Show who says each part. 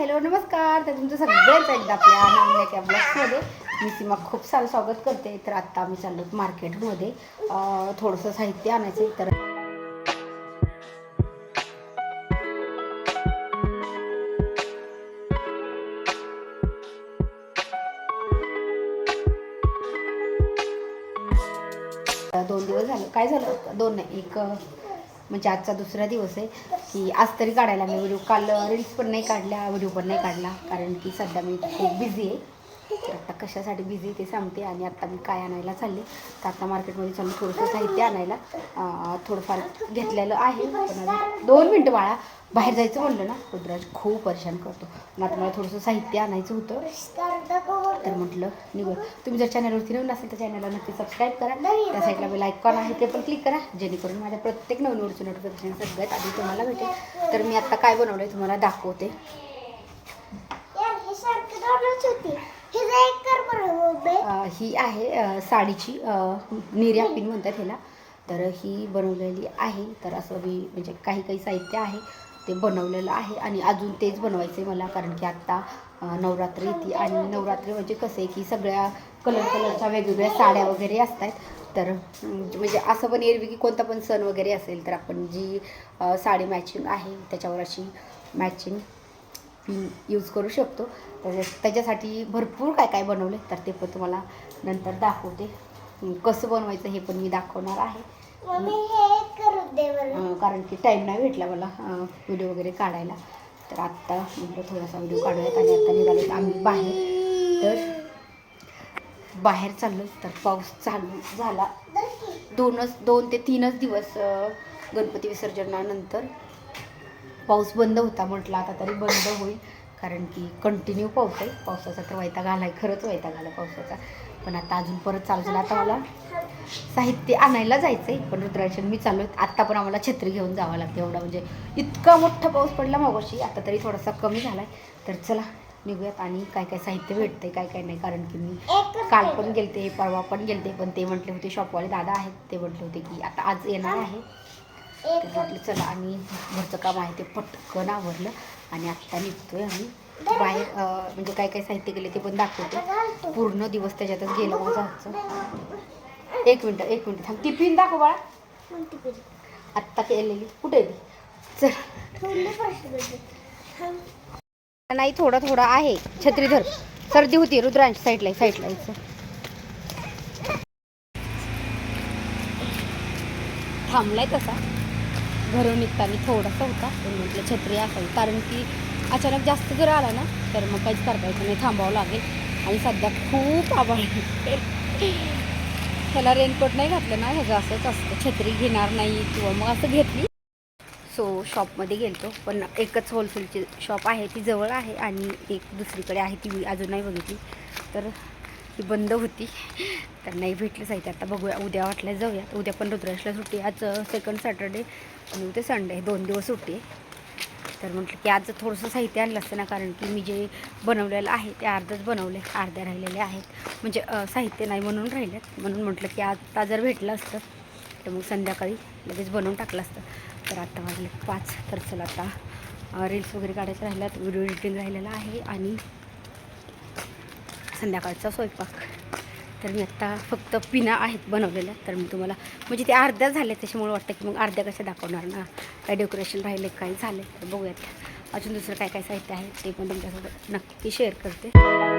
Speaker 1: Hello नमस्कार. तर तुमचं सगळ्याच एकदा आपल्या नवल्याच्या ब्लॉगमध्ये मी सीमा खूप सारं स्वागत करते. तर आत्ता आम्ही चाललो मार्केटमध्ये. थोडंसं साहित्य आणायचं तर दोन दिवस झाले. काय झालं? दोन नाही एक म्हणजे आजचा दुसरा दिवस आहे की आज तरी काढायला मी व्हिडिओ काल रील्स पण नाही काढल्या व्हिडिओ पण नाही काढला कारण की सध्या मी खूप बिझी आहे. तर आता कशासाठी बिझी ते सांगते आणि आता मी काय आणायला चालले. तर आता मार्केटमध्ये चालू थोडंसं साहित्य आणायला. थोडंफार घेतलेलं आहे. पण दोन मिनटं बाळा. बाहेर जायचं म्हणलं ना रुद्राज खूप परेशान करतो. मग आता मला थोडंसं साहित्य आणायचं होतं. तर म्हटलं निघू तुम्ही जर चॅनलवरती नवीन असेल तर चॅनलला नक्की सबस्क्राईब करा. त्या साईडला बेल आयकॉन आहे ते पण क्लिक करा. जेणेकरून माझ्या प्रत्येक नवीन वरचं नोटिफिकेशन सगळ्यात आधी तुम्हाला भेटेल. तर मी आत्ता काय बनवलं आहे तुम्हाला दाखवते. ही आहे साडीची निर्या पिन म्हणतात ह्याला. तर ही बनवलेली आहे. तर असं मी म्हणजे काही काही साहित्य आहे ते बनवलेलं आहे आणि अजून तेच बनवायचं आहे मला. कारण की आत्ता नवरात्री येते आणि नवरात्री म्हणजे कसं आहे की सगळ्या कलर कलरच्या वेगवेगळ्या साड्या वगैरे असतात. तर म्हणजे असं पण एरवी की कोणता पण सण वगैरे असेल तर आपण जी साडी मॅचिंग आहे त्याच्यावर अशी मॅचिंग पिन यूज करू शकतो. त्याच्या त्याच्यासाठी भरपूर काय काय बनवले तर ते पण तुम्हाला नंतर दाखवते. कसं बनवायचं हे पण मी दाखवणार आहे. कारण की टाईम नाही भेटला मला व्हिडिओ वगैरे काढायला. तर आत्ता म्हटलं थोडासा व्हिडिओ काढूयात आणि आत्ता निघालो आम्ही बाहेर. तर बाहेर चाललो तर पाऊस चालू झाला. दोनच दोन ते तीनच दिवस गणपती विसर्जनानंतर. पाऊस बंद होता म्हटलं आता तरी बंद होईल. कारण की कंटिन्यू पाऊस आहे. पावसाचा तर वैताग आला आहे खरंच वैताग आला पावसाचा. पण आता अजून परत चालू झाला. आता मला साहित्य आणायला जायचं आहे पण रुद्राशन मी चालू आहे आत्ता पण आम्हाला छत्री घेऊन जावं लागतं एवढा. म्हणजे इतका मोठा पाऊस पडला मागोशी आता तरी थोडासा कमी झाला आहे तर चला निघूयात आणि काय काय साहित्य भेटते काय काय नाही. कारण की मी काल पण गेलते परवा पण गेलते. पण ते म्हटले होते शॉपवाले दादा आहेत. ते म्हटले होते की आता आज येणार आहे. तर म्हटलं चला आणि घरचं काम आहे ते पटकन आवरलं आणि आत्ता निघतोय आम्ही. बाहेर म्हणजे काय काय साहित्य गेले ते पण दाखवते. पूर्ण दिवस त्याच्यातच गेलं माझं आजचं एक मिनटं एक मिनटं थांब. ती पिन दाखव बाळा. आत्ता केलेली. कुठे ती? चल. नाही थोडा थोडा आहे. छत्रीधर. सर्दी होती रुद्रांश साईडला साईडला यायचं थांबलाय तसा. घरून निघताना थोडासा होता पण म्हटलं छत्री असावी. कारण की अचानक जास्त जर आला ना तर मग काहीच करता येतं नाही थांबावं लागेल. आणि सध्या खूप आभाळ त्याला रेनकोट नाही घातलं ना ह्याचं असंच असतं. छत्री घेणार नाही किंवा मग असं घेतली. सो शॉपमध्ये गेलतो. पण एकच होलसेलची शॉप आहे ती जवळ आहे आणि एक दुसरीकडे आहे ती मी अजून नाही बघितली. तर ती बंद होती. तर नाही भेटलं साहित्य. आता बघूया उद्या वाटल्या जाऊया. उद्या पण रुद्राशला सुट्टी आज सेकंड सॅटर्डे आणि उद्या संडे दोन दिवस सुट्टी आहे. तर म्हटलं की आज थोडंसं साहित्य आणलं असतं ना कारण की मी जे बनवलेलं आहे ते अर्धच बनवले अर्ध्या राहिलेले आहेत. म्हणजे साहित्य नाही म्हणून राहिलेत. म्हणून म्हटलं की आता जर भेटलं असतं तर मग संध्याकाळी लगेच बनवून टाकलं असतं. तर आता वाजले पाच. तर चला आता रील्स वगैरे काढायचं राहिल्यात. व्हिडिओ एडिटिंग राहिलेलं आहे आणि संध्याकाळचा स्वयंपाक. तर मी आत्ता फक्त पिना आहेत बनवलेल्या तर मी तुम्हाला म्हणजे ते अर्ध्या झाल्या त्याच्यामुळे वाटतं की मग अर्ध्या कशा दाखवणार ना. काय डेकोरेशन राहिले काही झाले तर बघूयात. अजून दुसरं काय काय साहित्य आहे ते पण तुमच्यासोबत नक्की शेअर करते.